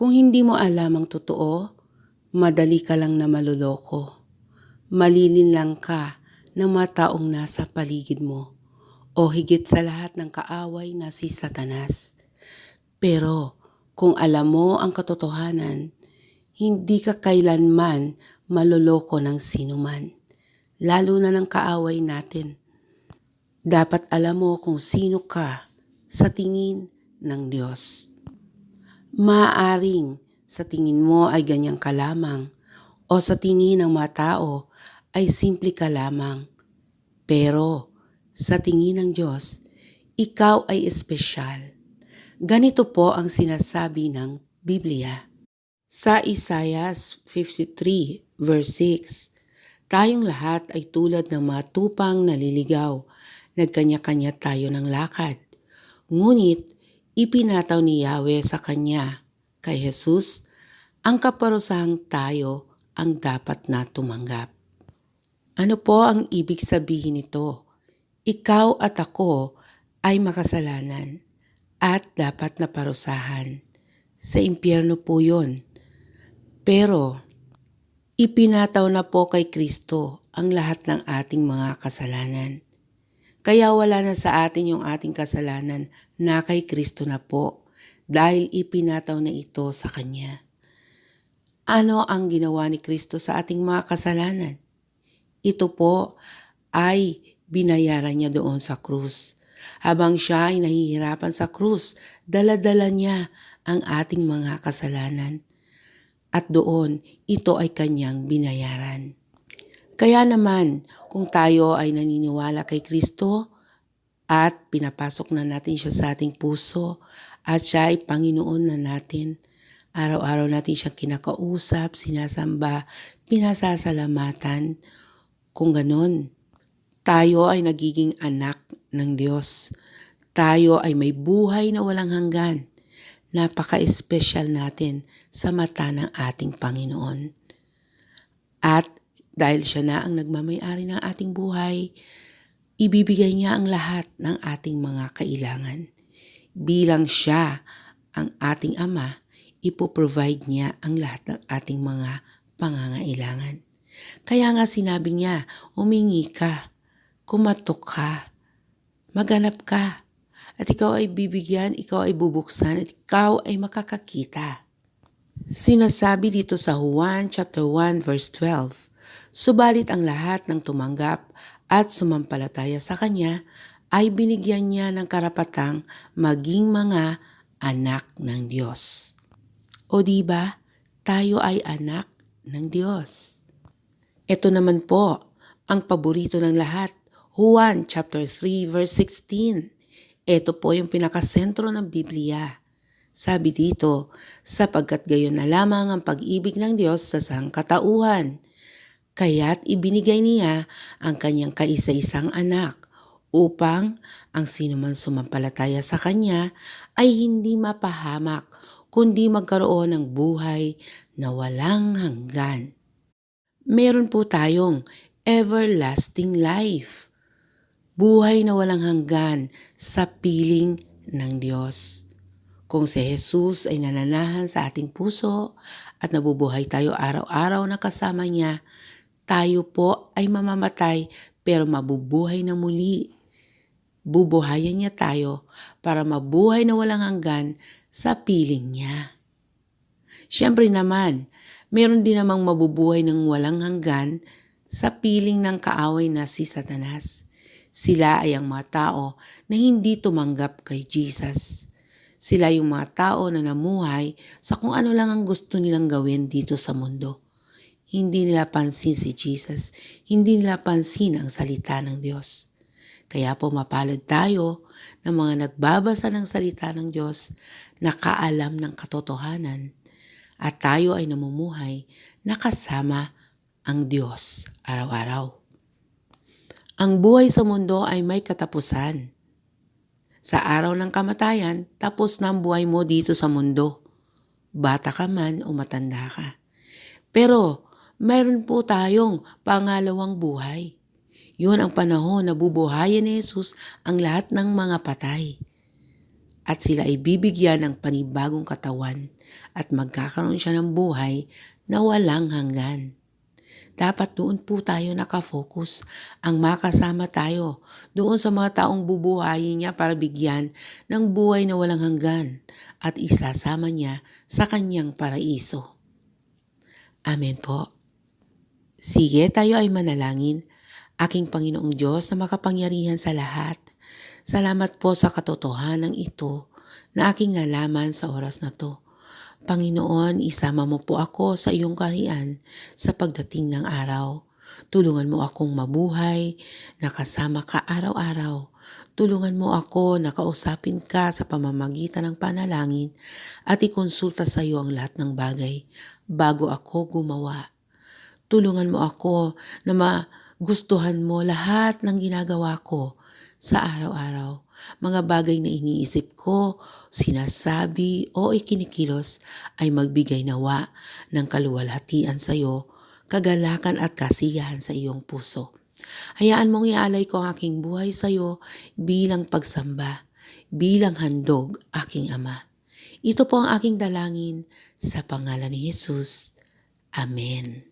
Kung hindi mo alam ang totoo, madali ka lang na maluloko. Malilin lang ka ng mga taong nasa paligid mo o higit sa lahat ng kaaway na si Satanas. Pero kung alam mo ang katotohanan, hindi ka kailanman maloloko ng sinuman, lalo na ng kaaway natin. Dapat alam mo kung sino ka sa tingin ng Diyos. Maaring sa tingin mo ay ganyan ka lamang o sa tingin ng mga tao ay simple ka lamang. Pero sa tingin ng Diyos, ikaw ay espesyal. Ganito po ang sinasabi ng Biblia. Sa Isaiah 53 verse 6, tayong lahat ay tulad ng mga tupang naliligaw nagkanya-kanya tayo ng lakad. Ngunit ipinataw ni Yahweh sa kanya, kay Jesus, ang kaparusahang tayo ang dapat na tumanggap. Ano po ang ibig sabihin nito? Ikaw at ako ay makasalanan at dapat na parusahan. Sa impyerno po yun. Pero ipinataw na po kay Kristo ang lahat ng ating mga kasalanan. Kaya wala na sa atin yung ating kasalanan na kay Kristo na po dahil ipinataw na ito sa Kanya. Ano ang ginawa ni Kristo sa ating mga kasalanan? Ito po ay binayaran niya doon sa krus. Habang siya ay nahihirapan sa krus, daladala niya ang ating mga kasalanan. At doon, ito ay kanyang binayaran. Kaya naman, kung tayo ay naniniwala kay Kristo at pinapasok na natin siya sa ating puso at siya ay Panginoon na natin, araw-araw natin siyang kinakausap, sinasamba, pinasasalamatan, kung ganon, tayo ay nagiging anak ng Diyos. Tayo ay may buhay na walang hanggan. Napaka-espesyal natin sa mata ng ating Panginoon. At dahil siya na ang nagmamayari ng ating buhay, ibibigay niya ang lahat ng ating mga kailangan. Bilang siya ang ating ama, ipoprovide niya ang lahat ng ating mga pangangailangan. Kaya nga sinabi niya, umingi ka, kumatok ka, maganap ka, at ikaw ay bibigyan, ikaw ay bubuksan, at ikaw ay makakakita. Sinasabi dito sa Juan chapter 1 verse 12, Subalit ang lahat ng tumanggap at sumampalataya sa Kanya ay binigyan niya ng karapatang maging mga anak ng Diyos. O di ba, tayo ay anak ng Diyos. Ito naman po ang paborito ng lahat, Juan chapter 3 verse 16. Ito po yung pinakasentro ng Biblia. Sabi dito, sapagkat gayon na lamang ang pag-ibig ng Diyos sa sangkatauhan Kaya't ibinigay niya ang kanyang kaisa-isang anak upang ang sinuman sumampalataya sa kanya ay hindi mapahamak kundi magkaroon ng buhay na walang hanggan. Meron po tayong everlasting life. Buhay na walang hanggan sa piling ng Diyos. Kung si Jesus ay nananahan sa ating puso at nabubuhay tayo araw-araw na kasama niya, tayo po ay mamamatay pero mabubuhay na muli. Bubuhayan niya tayo para mabuhay na walang hanggan sa piling niya. Siyempre naman, meron din namang mabubuhay ng walang hanggan sa piling ng kaaway na si Satanas. Sila ay ang mga tao na hindi tumanggap kay Jesus. Sila yung mga tao na namuhay sa kung ano lang ang gusto nilang gawin dito sa mundo. Hindi nila pansin si Jesus. Hindi nila pansin ang salita ng Diyos. Kaya po mapalad tayo ng mga nagbabasa ng salita ng Diyos, nakaalam ng katotohanan, at tayo ay namumuhay nakasama ang Diyos araw-araw. Ang buhay sa mundo ay may katapusan. Sa araw ng kamatayan, tapos na ang buhay mo dito sa mundo. Bata ka man o matanda ka. Pero mayroon po tayong pangalawang buhay. Yun ang panahon na bubuhayin ni Jesus ang lahat ng mga patay. at sila ay bibigyan ng panibagong katawan at magkakaroon siya ng buhay na walang hanggan. Dapat doon po tayo nakafocus ang makasama tayo doon sa mga taong bubuhayin niya para bigyan ng buhay na walang hanggan at isasama niya sa kanyang paraiso. Amen po. Sige, tayo ay manalangin. Aking Panginoong Diyos na makapangyarihan sa lahat. Salamat po sa katotohanan ito na aking nalaman sa oras na to. Panginoon, isama mo po ako sa iyong kaharian sa pagdating ng araw. Tulungan mo akong mabuhay, nakasama ka araw-araw. Tulungan mo ako na kausapin ka sa pamamagitan ng panalangin at ikonsulta sa iyo ang lahat ng bagay bago ako gumawa. Tulungan mo ako na magustuhan mo lahat ng ginagawa ko sa araw-araw. Mga bagay na iniisip ko, sinasabi o ikinikilos ay magbigay nawa ng kaluwalhatian sa iyo, kagalakan at kasiyahan sa iyong puso. Hayaan mong ialay ko ang aking buhay sa iyo bilang pagsamba, bilang handog aking Ama. Ito po ang aking dalangin sa pangalan ni Jesus. Amen.